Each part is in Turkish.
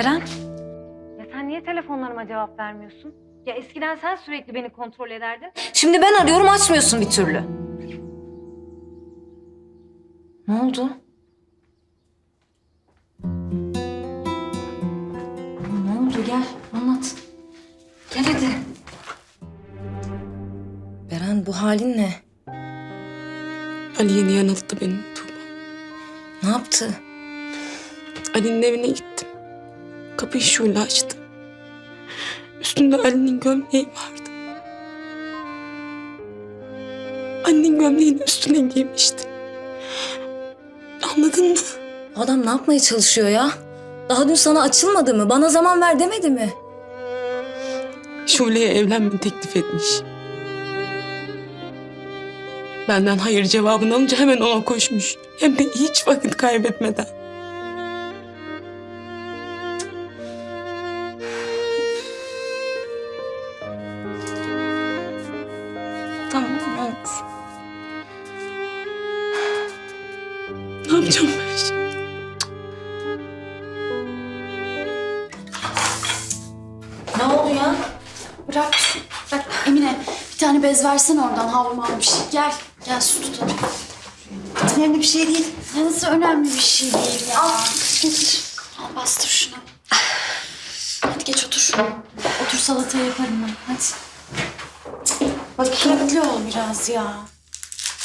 Beren, Ya sen niye telefonlarıma cevap vermiyorsun? Ya eskiden sen sürekli beni kontrol ederdin. şimdi ben arıyorum açmıyorsun bir türlü. Ne oldu? Ne oldu gel anlat. Gel hadi. Beren bu halin ne? Ali yeni yanılttı beni Tuğba. Ne yaptı? Ali'nin evine gittim. Kapıyı şöyle açtım. Üstünde Ali'nin gömleği vardı. Ali'nin gömleğini üstüne giymişti. Anladın mı? Bu adam ne yapmaya çalışıyor ya? Daha dün sana açılmadı mı? Bana zaman ver demedi mi? Şule'ye evlenme teklif etmiş. Benden hayır cevabını alınca hemen ona koşmuş. Hem de hiç vakit kaybetmeden. Tane bez versene oradan havlu bir şey. Gel. Gel su tutalım. Önemli bir şey değil. Nasıl önemli bir şey değil ya. Al getir. Al bastır şunu. Hadi geç otur. Otur salatayı yaparım ben. Hadi. Bak dikkatli ol biraz ya.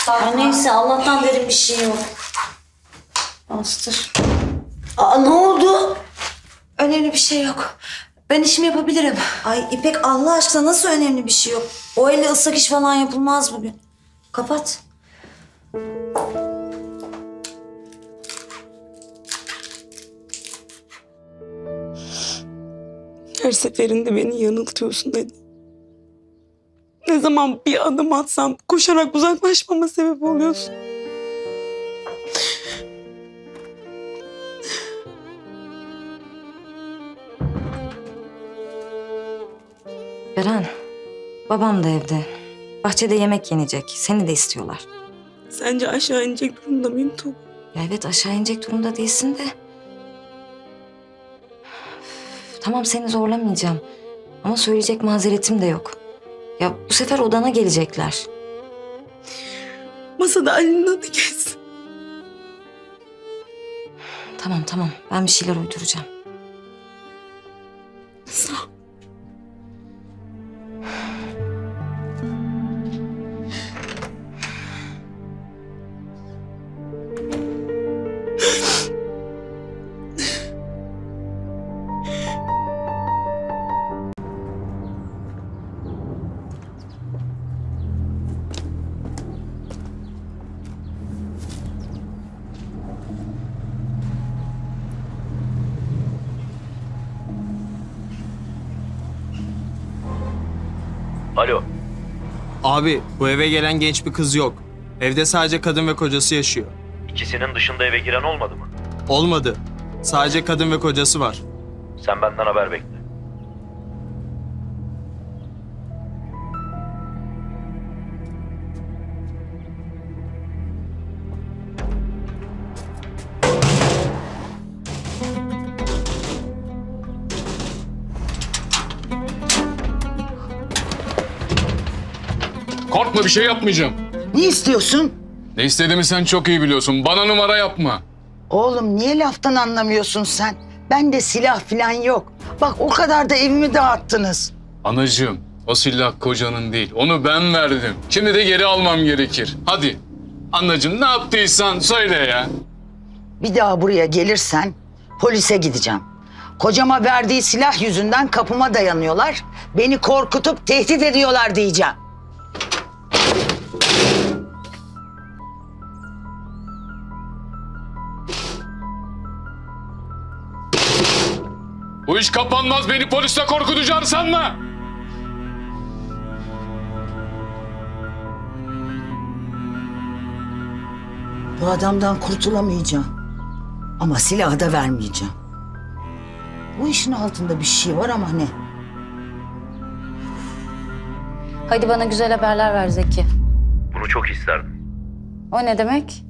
Ya neyse Allah'tan derin bir şey yok. Bastır. Aa ne oldu? Önemli bir şey yok. Ben işimi yapabilirim. Ay İpek Allah aşkına nasıl önemli bir şey yok? O elle ıslak iş falan yapılmaz bugün. Kapat. Her seferinde beni yanıltıyorsun dedi. Ne zaman bir adım atsam koşarak uzaklaşmama sebep oluyorsun. Babam da evde. Bahçede yemek yenecek. Seni de istiyorlar. Sence aşağı inecek durumda mıyım Tuğba? Ya evet aşağı inecek durumda değilsin de. Üf, Tamam seni zorlamayacağım. Ama söyleyecek mazeretim de yok. Ya bu sefer odana gelecekler. Masada Ali'nin adı geçsin. Tamam tamam ben bir şeyler uyduracağım. Abi bu eve gelen genç bir kız yok. Evde sadece kadın ve kocası yaşıyor. İkisinin dışında eve giren olmadı mı? Olmadı. Sadece kadın ve kocası var. Sen benden haber bekle. Korkma bir şey yapmayacağım. Ne istiyorsun? Ne istediğimi sen çok iyi biliyorsun. Bana numara yapma. Oğlum niye laftan anlamıyorsun sen? Bende silah falan yok. Bak o kadar da evimi dağıttınız. Anacığım O silah kocanın değil. Onu ben verdim. Şimdi de geri almam gerekir. Hadi. Annacığım ne yaptıysan söyle ya. Bir daha buraya gelirsen polise gideceğim. Kocama verdiği silah yüzünden kapıma dayanıyorlar. Beni korkutup tehdit ediyorlar diyeceğim. Bu iş kapanmaz. Beni poliste korkutacaksın sanma. Bu adamdan kurtulamayacağım. Ama silahı da vermeyeceğim. Bu işin altında bir şey var ama ne? Hadi bana güzel haberler ver Zeki. Bunu çok isterdim. O ne demek?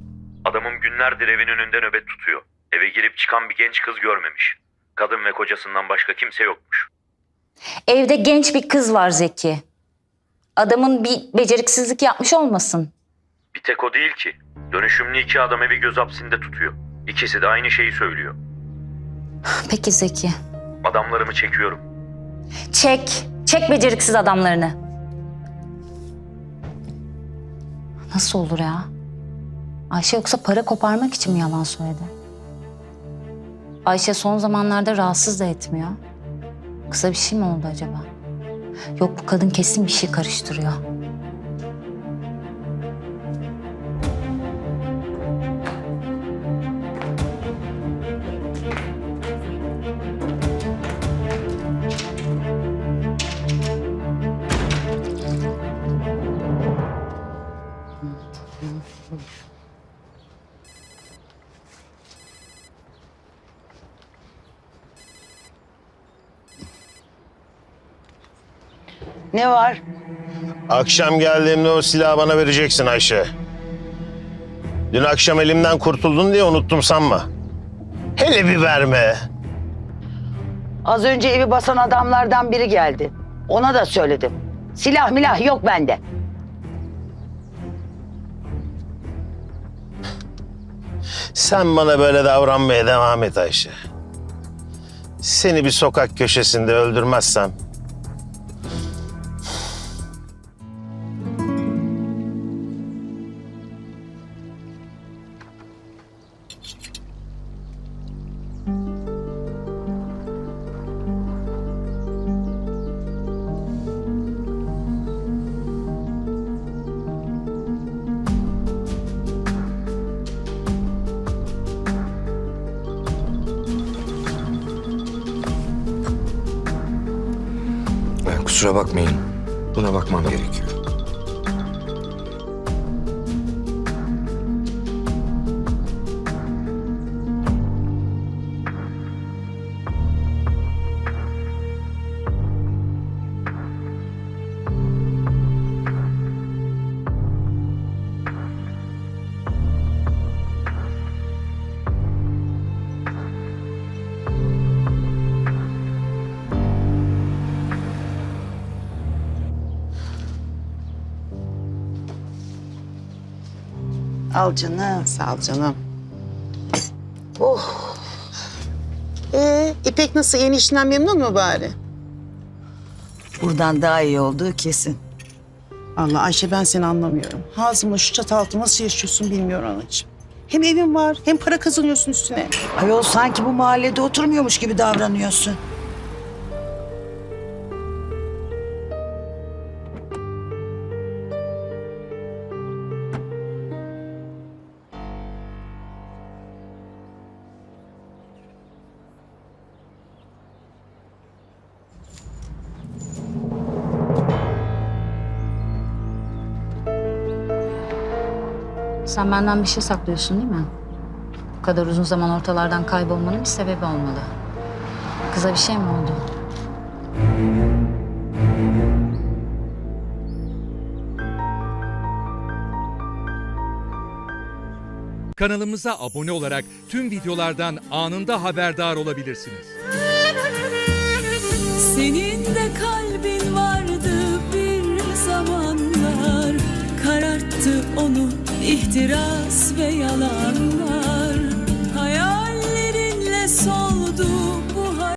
Adamım günlerdir evin önünde nöbet tutuyor. Eve girip çıkan bir genç kız görmemiş. Kadın ve kocasından başka kimse yokmuş. Evde genç bir kız var Zeki. Adamın bir beceriksizlik yapmış olmasın. Bir tek o değil ki. Dönüşümlü iki adam evi göz hapsinde tutuyor. İkisi de aynı şeyi söylüyor. Peki Zeki. Adamlarımı çekiyorum. Çek. Çek beceriksiz adamlarını. Nasıl olur ya? Ayşe yoksa para koparmak için mi yalan söyledi? Ayşe son zamanlarda rahatsız da etmiyor. Kısa bir şey mi oldu acaba? Yok bu kadın kesin bir şey karıştırıyor. Ne var? Akşam geldiğimde o silahı bana vereceksin Ayşe. Dün akşam elimden kurtuldun diye unuttum sanma. Hele bir verme. Az önce evi basan adamlardan biri geldi. Ona da söyledim. Silah milah yok bende. Sen bana böyle davranmaya devam et Ayşe. Seni bir sokak köşesinde öldürmezsem Kusura bakmayın. Buna bakmam gerekiyor. Al canım. Sağ ol canım. Oh. Ee, İpek nasıl yeni işinden memnun mu bari? Buradan daha iyi olduğu kesin. Allah Ayşe ben seni anlamıyorum. Hazımla şu çatı altı nasıl yaşıyorsun bilmiyorum anacığım. Hem evin var hem para kazanıyorsun üstüne. Ayol sanki bu mahallede oturmuyormuş gibi davranıyorsun. Sen benden bir şey saklıyorsun değil mi? Bu kadar uzun zaman ortalardan kaybolmanın bir sebebi olmalı. Kıza bir şey mi oldu? Kanalımıza abone olarak tüm videolardan anında haberdar olabilirsiniz. Senin de kalbin vardı bir zamanlar Kararttı onu ihtiras ve yalanlar Hayallerinle soldu